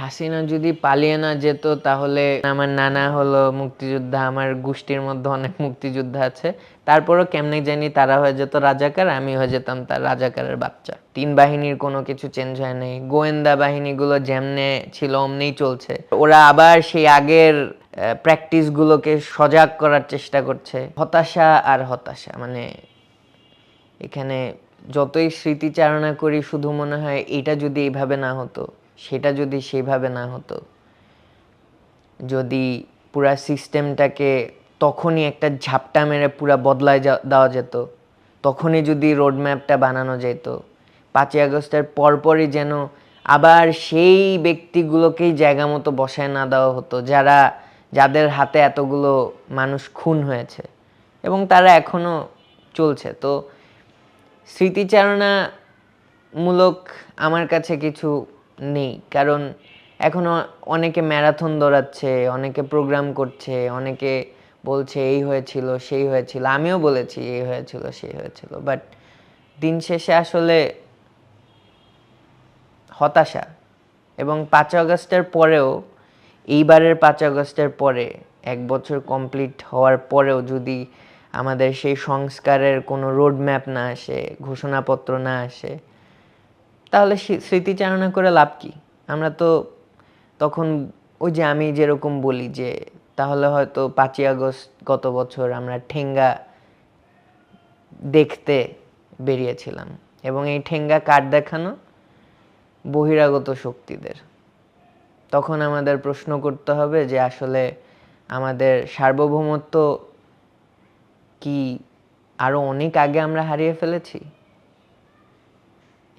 হাসিনা যদি পালিয়ে না যেত, তাহলে আমার নানা হলো মুক্তিযোদ্ধা, আমার গোষ্ঠীর মধ্যে অনেক মুক্তিযোদ্ধা আছে। তারপরও কেমনে জানি তারা হয়ে যেত রাজাকার আমি হয়ে যেতাম তার রাজাকারের বাচ্চা। তিন বাহিনীর কোনো কিছু চেঞ্জ হয় নাই। গোয়েন্দা বাহিনীগুলো যেমনে ছিল, অমনেই চলছে। ওরা আবার সেই আগের প্র্যাকটিসগুলোকে সজাগ করার চেষ্টা করছে। হতাশা আর হতাশা মানে এখানে যতই স্মৃতিচারণা করি, শুধু মনে হয় এটা যদি এইভাবে না হতো। সেটা যদি সেভাবে না হতো, যদি পুরা সিস্টেমটাকে তখনই একটা ঝাপটা মেরে পুরা বদলায় দেওয়া যেত, তখনই যদি রোড ম্যাপটা বানানো যেত, পাঁচই আগস্টের পরপরই যেন আবার সেই ব্যক্তিগুলোকেই জায়গা মতো বসায় না দেওয়া হতো, যারা, যাদের হাতে এতগুলো মানুষ খুন হয়েছে এবং তারা এখনও চলছে। তো স্মৃতিচারণামূলক আমার কাছে কিছু নেই। কারণ এখনও অনেকে ম্যারাথন দৌড়াচ্ছে, অনেকে প্রোগ্রাম করছে, অনেকে বলছে এই হয়েছিল, সেই হয়েছিল, আমিও বলেছি এই হয়েছিল, সেই হয়েছিল। বাট দিন শেষে আসলে হতাশা। এবং পাঁচ আগস্টের পরেও, এইবারের পাঁচ আগস্টের পরে, এক বছর কমপ্লিট হওয়ার পরেও যদি আমাদের সেই সংস্কারের কোনো রোড ম্যাপ না আসে, ঘোষণাপত্র না আসে তাহলে স্মৃ- স্মৃতিচারণা করে লাভ কি? আমরা তো তখন ওই যে আমি যেরকম বলি যে তাহলে হয়তো পাঁচই আগস্ট গত বছর আমরা ঠেঙ্গা দেখতে বেরিয়েছিলাম এবং এই ঠেঙ্গা কার দেখানো? বহিরাগত শক্তিদের। তখন আমাদের প্রশ্ন করতে হবে যে আসলে আমাদের সার্বভৌমত্ব কি আরও অনেক আগে আমরা হারিয়ে ফেলেছি?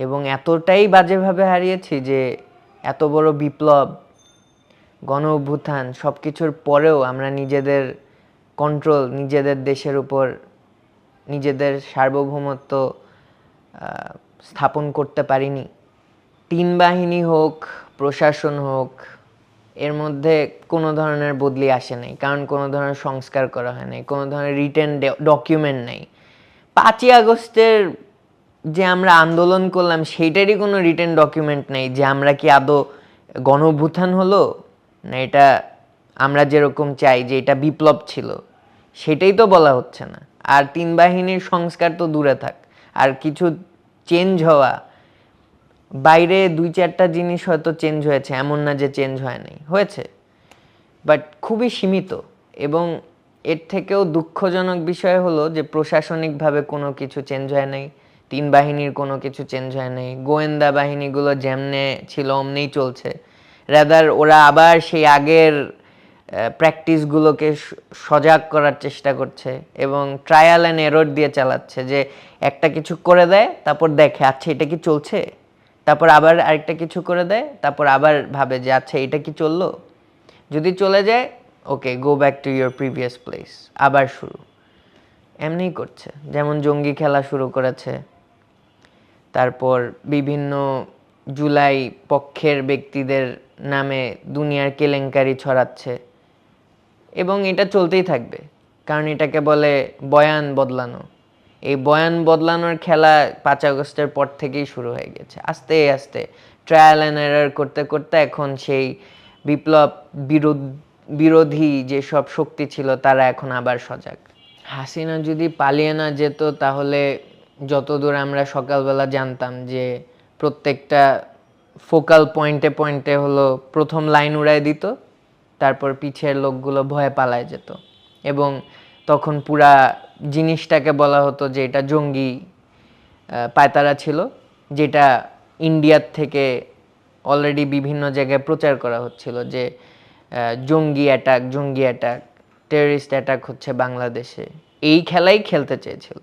এবং এতটাই বাজেভাবে হারিয়েছি যে এত বড় বিপ্লব, গণ অভ্যুত্থান সব কিছুর পরেও আমরা নিজেদের কন্ট্রোল নিজেদের দেশের উপর, নিজেদের সার্বভৌমত্ব স্থাপন করতে পারিনি। তিন বাহিনী হোক, প্রশাসন হোক, এর মধ্যে কোনো ধরনের বদলি আসে নাই। কারণ কোনো ধরনের সংস্কার করা হয় নাই, কোনো ধরনের রিটেন ডকুমেন্ট নেই। পাঁচই আগস্টের যে আমরা আন্দোলন করলাম, সেইটারই কোনো রিটেন ডকুমেন্ট নেই যে আমরা কি আদৌ গণভূথান হলো? না এটা আমরা যেরকম চাই যে এটা বিপ্লব ছিল। সেটাই তো বলা হচ্ছে না। আর তিন বাহিনীর সংস্কার তো দূরে থাক। আর কিছু চেঞ্জ হওয়া, বাইরে দুই চারটা জিনিস হয়তো চেঞ্জ হয়েছে, এমন না যে চেঞ্জ হয় নাই। হয়েছে। বাট খুবই সীমিত। এবং এর থেকেও দুঃখজনক বিষয় হলো যে প্রশাসনিকভাবে কোনো কিছু চেঞ্জ হয় নাই। তিন বাহিনীর কোনো কিছু চেঞ্জ হয় নাই। গোয়েন্দা বাহিনীগুলো যেমনে ছিল, অমনেই চলছে। রাদার ওরা আবার সেই আগের প্র্যাকটিসগুলোকে সজাগ করার চেষ্টা করছে এবং ট্রায়াল অ্যান্ড এরর দিয়ে চালাচ্ছে যে একটা কিছু করে দেয়, তারপর দেখে আচ্ছা এটা কি চলছে? তারপর আবার আরেকটা কিছু করে দেয়, তারপর আবার ভাবে যে আচ্ছা এটা কি চলল? যদি চলে যায়, okay go back to your previous place আবার শুরু। এমনিই করছে। যেমন জঙ্গি খেলা শুরু করেছে তারপর বিভিন্ন জুলাই পক্ষের ব্যক্তিদের নামে দুনিয়ার কেলেঙ্কারি ছড়াচ্ছে। এবং এটা চলতেই থাকবে, কারণ এটাকে বলে বয়ান বদলানো। এই বয়ান বদলানোর খেলা পাঁচ আগস্টের পর থেকেই শুরু হয়ে গেছে। আস্তে আস্তে ট্রায়াল অ্যান্ড এরার করতে করতে এখন সেই বিপ্লব বিরোধ- বিরোধী যেসব শক্তি ছিল, তারা এখন আবার সজাগ। হাসিনা যদি পালিয়ে না যেত, তাহলে যতদূর আমরা সকালবেলা জানতাম যে প্রত্যেকটা ফোকাল পয়েন্টে পয়েন্টে হলো প্রথম লাইন উড়াই দিত, তারপর পিছের লোকগুলো ভয়ে পালায় যেত। এবং তখন পুরা জিনিসটাকে বলা হতো যে এটা জঙ্গি পায়তারা ছিল, যেটা ইন্ডিয়ার থেকে অলরেডি বিভিন্ন জায়গায় প্রচার করা হচ্ছিল যে জঙ্গি অ্যাটাক জঙ্গি অ্যাটাক টেররিস্ট অ্যাটাক হচ্ছে বাংলাদেশে। এই খেলাই খেলতে চেয়েছিল।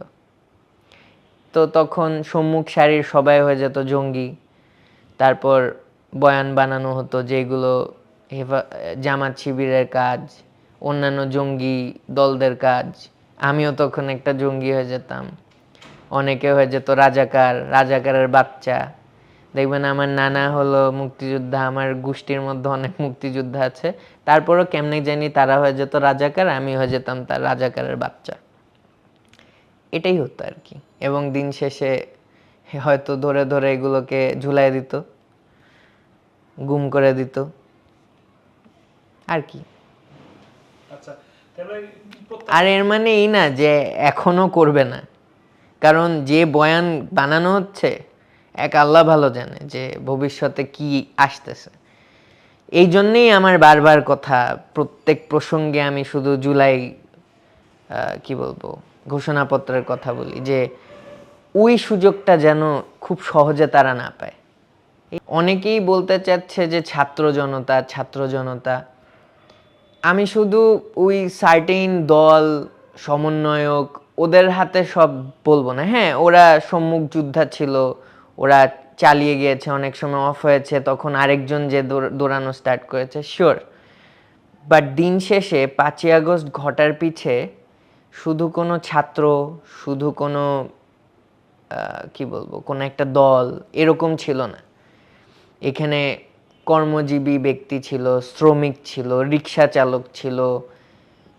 তো তখন সম্মুখ সারির সবাই হয়ে যেত জঙ্গি। তারপর বয়ান বানানো হতো যেগুলো হেফা- জামাত শিবিরের কাজ, অন্যান্য জঙ্গি দলদের কাজ। আমিও তখন একটা জঙ্গি হয়ে যেতাম। অনেকে হয়ে যেত রাজাকার, রাজাকারের বাচ্চা। দেখবেন আমার নানা হলো মুক্তিযোদ্ধা, আমার গোষ্ঠীর মধ্যে অনেক মুক্তিযোদ্ধা আছে। তারপরও কেমনে জানি তারা হয়ে যেত রাজাকার আমি হয়ে যেতাম তার রাজাকারের বাচ্চা। এটাই হতো আর কি। এবং দিন শেষে হয়তো ধরে ধরে এগুলোকে ঝুলাই দিত গুম করে দিত। আর কি। আচ্ছা আর এর মানে এই না যে এখনও করবে না। কারণ যে বয়ান বানানো হচ্ছে এক আল্লাহ ভালো জানে যে ভবিষ্যতে কি আসতেছে। এই জন্যেই আমার বারবার কথা প্রত্যেক প্রসঙ্গে আমি শুধু জুলাই কি বলব, ঘোষণাপত্রের কথা বলি যে ওই সুযোগটা যেন খুব সহজে তারা না পায়। অনেকেই বলতে চাচ্ছে যে ছাত্র জনতা ছাত্র জনতা, আমি শুধু ওই সার্টেইন দল, সমন্বয়ক, ওদের হাতে সব বলব না। হ্যাঁ ওরা সম্মুখ যোদ্ধা ছিল, ওরা চালিয়ে গিয়েছে, অনেক সময় অফ হয়েছে, তখন আরেকজন যে দৌড়- দৌড়ানো স্টার্ট করেছে শিওর বাট দিন শেষে পাঁচই আগস্ট ঘটার পিছে শুধু কোনো ছাত্র, শুধু কোনো কি বলব, কোনো একটা দল এরকম ছিল না। এখানে কর্মজীবী ব্যক্তি ছিল, শ্রমিক ছিল, রিক্সা চালক ছিল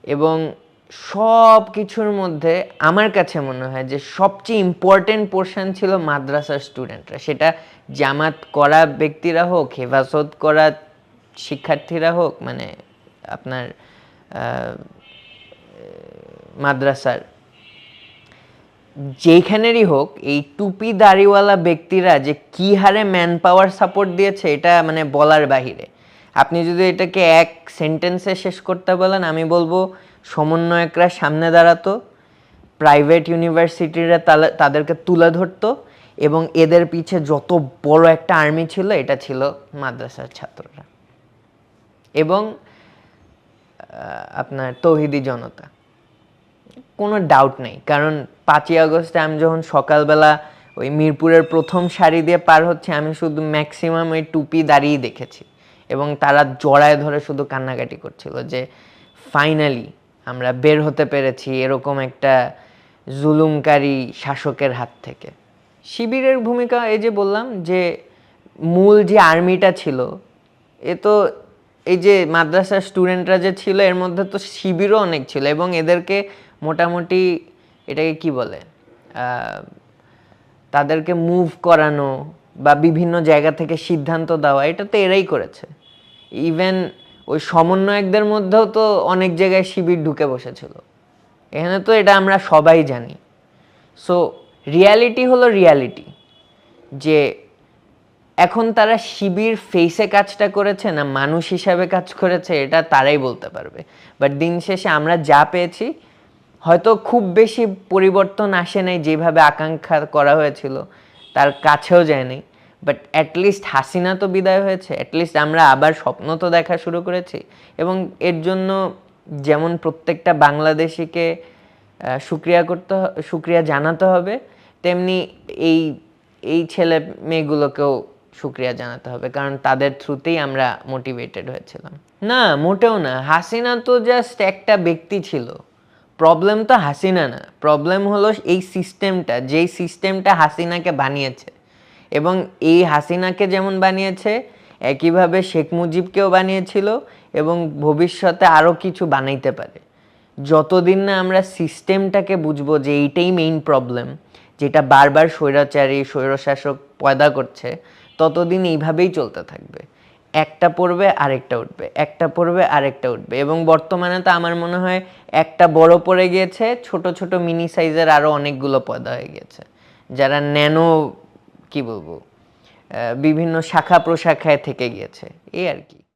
এবং সব কিছুর মধ্যে আমার কাছে মনে হয় যে সবচেয়ে ইম্পর্টেন্ট পোর্শন ছিল মাদ্রাসার স্টুডেন্টরা সেটা জামাত করা ব্যক্তিরা হোক, হেফাজত করা শিক্ষার্থীরা হোক মানে আপনার মাদ্রাসার। যেখানেরই হোক, এই টুপি দাড়িওয়ালা ব্যক্তিরা যে কি হারে ম্যান পাওয়ার সাপোর্ট দিয়েছে, এটা মানে বলার বাহিরে। আপনি যদি এটাকে এক সেন্টেন্সে শেষ করতে বলেন, আমি বলব সমন্বয়করা সামনে দাঁড়াতো প্রাইভেট ইউনিভার্সিটিরা তাদেরকে তুলে ধরতো, এবং এদের পিছে যত বড় একটা আর্মি ছিল, এটা ছিল মাদ্রাসার ছাত্ররা। এবং আপনার তৌহিদি জনতা। কোনো ডাউট নেই। কারণ পাঁচই আগস্টে আমি যখন সকালবেলা ওই মিরপুরের প্রথম সারি দিয়ে পার হচ্ছে, আমি শুধু ম্যাক্সিমাম ওই টুপি দাঁড়িয়ে দেখেছি। এবং তারা জড়ায় ধরে শুধু কান্নাকাটি করছিল যে ফাইনালি আমরা বের হতে পেরেছি এরকম একটা জুলুমকারী শাসকের হাত থেকে। শিবিরের ভূমিকা এই যে বললাম যে, মূল যে আর্মিটা ছিল, এ তো এই যে মাদ্রাসার স্টুডেন্টরা যে ছিল, এর মধ্যে তো শিবিরও অনেক ছিল এবং এদেরকে মোটামুটি এটাকে কি বলে তাদেরকে মুভ করানো বা বিভিন্ন জায়গা থেকে সিদ্ধান্ত দেওয়া, এটা তো এরাই করেছে। ইভেন ওই সমন্বয়কদের মধ্যেও তো অনেক জায়গায় শিবির ঢুকে বসেছিল। এখানে তো এটা আমরা সবাই জানি। সো রিয়ালিটি হলো রিয়ালিটি যে এখন তারা শিবির ফেসে কাজটা করেছে না মানুষ হিসাবে কাজ করেছে এটা তারাই বলতে পারবে। বাট দিন শেষে আমরা যা পেয়েছি হয়তো খুব বেশি পরিবর্তন আসে নাই যেভাবে আকাঙ্ক্ষা করা হয়েছিল তার কাছেও যায়নি। বাট অ্যাটলিস্ট হাসিনা তো বিদায় হয়েছে অ্যাটলিস্ট আমরা আবার স্বপ্ন তো দেখা শুরু করেছি। এবং এর জন্য যেমন প্রত্যেকটা বাংলাদেশিকে আহ, শুক্রিয়া করতে শুক্রিয়া জানাতে হবে তেমনি এই এই ছেলে মেয়েগুলোকেও শুক্রিয়া জানাতে হবে, কারণ তাদের থ্রুতেই আমরা মোটিভেটেড হয়েছিলাম। না, মোটেও না, হাসিনা তো জাস্ট একটা ব্যক্তি ছিল। প্রবলেম তো হাসিনা না প্রবলেম হলো এই সিস্টেমটা যেই সিস্টেমটা হাসিনাকে বানিয়েছে। এবং এই হাসিনাকে যেমন বানিয়েছে, একইভাবে শেখ মুজিবকেও বানিয়েছিল এবং ভবিষ্যতে আরও কিছু বানাইতে পারে। যতদিন না আমরা সিস্টেমটাকে বুঝব যে এইটাই মেইন প্রবলেম যেটা বারবার স্বৈরাচারী, স্বৈরশাসক পয়দা করছে ততদিন এইভাবেই চলতে থাকবে। একটা পড়বে, আরেকটা উঠবে। একটা পড়বে, আরেকটা উঠবে। এবং বর্তমানে তো আমার মনে হয় একটা বড় পড়ে গিয়েছে, ছোট ছোট মিনি সাইজের আরও অনেকগুলো পয়দা হয়ে গেছে যারা ন্যানো, কি বলব বিভিন্ন শাখা প্রশাখায় থেকে গিয়েছে। এই আর কি।